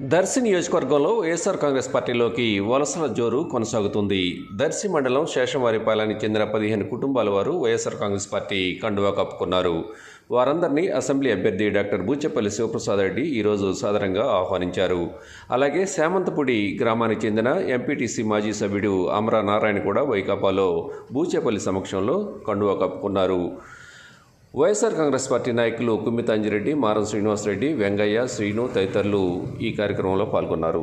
దర్శి నియోజకవర్గంలో వైఎస్ఆర్ కాంగ్రెస్ పార్టీలోకి వలసల జోరు కొనసాగుతుంది. దర్శి మండలం శేషవారిపాలెనికి చెందిన పదిహేను కుటుంబాల వారు వైఎస్ఆర్ కాంగ్రెస్ పార్టీ కండువా కప్పుకున్నారు. వారందరినీ అసెంబ్లీ అభ్యర్థి డాక్టర్ బూచెపల్లి శివప్రసాద్ రెడ్డి ఈరోజు సాధారణంగా ఆహ్వానించారు. అలాగే శామంతపూడి గ్రామానికి చెందిన ఎంపీటీసీ మాజీ సభ్యుడు అమరా నారాయణ కూడా వైకాపాలో బూచేపల్లి సమక్షంలో కండువా కప్పుకున్నారు. వైఎస్ఆర్ కాంగ్రెస్ పార్టీ నాయకులు కుమ్మితాంజిరెడ్డి మారం శ్రీనివాసరెడ్డి వెంగయ్య శ్రీను తదితరులు ఈ కార్యక్రమంలో పాల్గొన్నారు.